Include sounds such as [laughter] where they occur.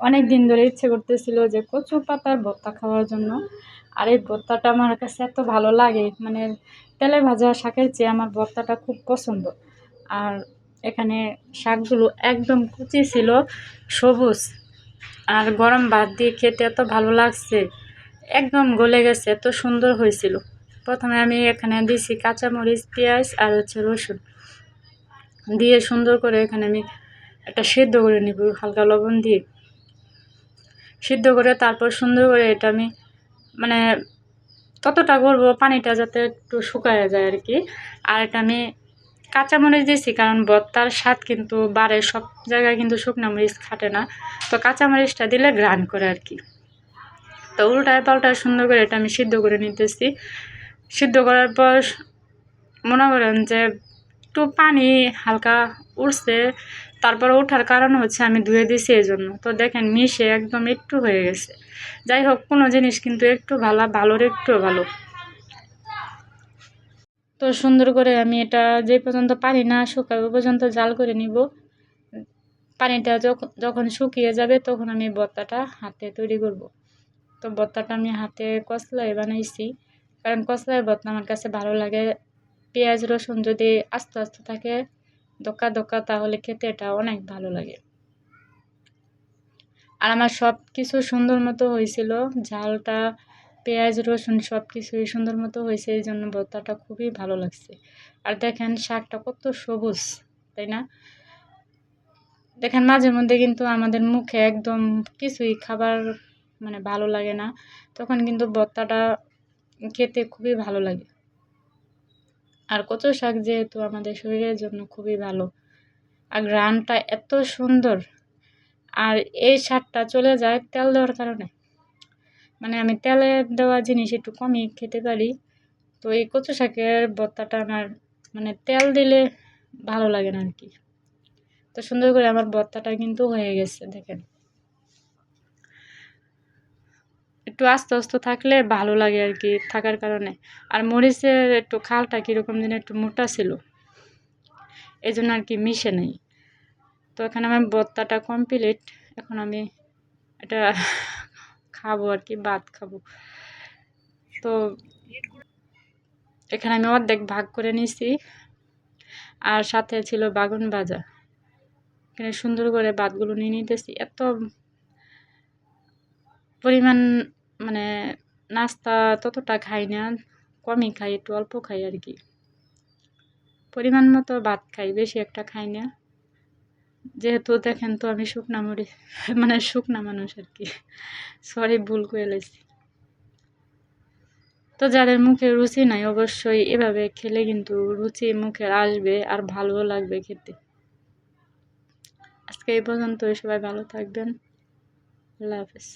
অনেক দিন ধরে ইচ্ছে করতেছিল যে কচু পাতার ভর্তা খাওয়ার জন্য। আর এই ভর্তাটা আমার কাছে এত ভালো লাগে মানে তেলে ভাজা শাকের চেয়ে আমার ভর্তাটা খুব পছন্দ। আর এখানে শাকগুলো একদম কুচি ছিল, সবুজ। আর গরম ভাত দিয়ে খেতে এত ভালো লাগছে, একদম গলে গেছে, এত সুন্দর হয়েছিল। প্রথমে আমি এখানে দিয়েছি কাঁচামরিচ, পেঁয়াজ আর হচ্ছে রসুন। দিয়ে সুন্দর করে এখানে আমি একটা সেদ্ধ করে নিব, হালকা লবণ দিয়ে। সিদ্ধ করে তারপর সুন্দর করে এটা আমি মানে ততটা করব পানিটা যাতে একটু শুকায় যায় আর কি। আর এটা আমি কাঁচামরিচ দিয়েছি কারণ বত্তার স্বাদ কিন্তু বাড়ে সব জায়গায় কিন্তু শুকনো মরিচ খাটে না। তো কাঁচামরিচটা দিলে গ্রান করে আর কি। তো উল্টায় পাল্টায় সুন্দর করে এটা আমি সিদ্ধ করে নিতেছি। সিদ্ধ করার পর মনে করেন যে একটু পানি হালকা উঠছে তারপর ওঠার কারণ হচ্ছে আমি ধুয়ে দিছি এই জন্য তো দেখেন মিশে একদম একটু হয়ে গেছে। যাই হোক, কোনো জিনিস কিন্তু একটু ভালো, ভালোর একটু ভালো। তো সুন্দর করে আমি এটা যে পর্যন্ত পানি না শুকাবে পর্যন্ত জাল করে নিব। পানিটা যখন শুকিয়ে যাবে তখন আমি বত্তাটা হাতে তৈরি করব। তো বত্তাটা আমি হাতে কসলাই বানাইছি। কারণ কসলাই বত্তা আমার কাছে ভালো লাগে। পেঁয়াজ, রসুন যদি আস্তে আস্তে থাকে দোকা দোকা তাহলে খেতে এটা অনেক ভালো লাগে। আর আমার সব কিছু সুন্দর মতো হয়েছিল, ঝালটা, পেঁয়াজ, রসুন সব কিছুই সুন্দর মতো হয়েছে, এই জন্য ভর্তাটা খুবই ভালো লাগছে। আর দেখেন শাকটা কত সবুজ, তাই না? দেখেন মাঝে মধ্যে কিন্তু আমাদের মুখে একদম কিছুই খাবার মানে ভালো লাগে না, তখন কিন্তু ভর্তাটা খেতে খুবই ভালো লাগে। আর কচু শাক যেহেতু আমাদের শরীরের জন্য খুবই ভালো, আর গ্রানটা এত সুন্দর, আর এই শাকটা চলে যায় তেল দেওয়ার কারণে। মানে আমি তেলে দেওয়া জিনিস একটু কমই খেতে পারি, তো এই কচু শাকের ভর্তাটা আমার মানে তেল দিলে ভালো লাগে না আর কি। তো সুন্দর করে আমার ভর্তাটা কিন্তু হয়ে গেছে, দেখেন। একটু আস্তে আস্তে থাকলে ভালো লাগে আর কি থাকার কারণে। আর মরিচের একটু খালটা কীরকম যেন একটু মোটা ছিল এই জন্য আর কি মিশে নেই। তো এখানে আমার বত্তাটা কমপ্লিট এখন আমি এটা খাব আর কি, ভাত খাব। তো এখানে আমি অর্ধেক ভাগ করে নিছি আর সাথে ছিল বাগুন ভাজা। এখানে সুন্দর করে ভাতগুলো নিয়ে নিতেছি, এত পরিমাণ মানে নাস্তা ততটা খাই না, কমই খাই, একটু অল্প খাই আর কি। পরিমাণ মতো ভাত খাই, বেশি একটা খাই না। যেহেতু দেখেন তো আমি শুকনা মরি [laughs] মানে শুকনা মানুষ আর কি। সরি ভুল করে লেছি তো যাদের মুখে রুচি নাই, অবশ্যই এভাবে খেলে কিন্তু রুচি মুখে আসবে আর ভালোও লাগবে খেতে। আজকে এই পর্যন্ত সবাই ভালো থাকবেন। আল্লাহ হাফেজ।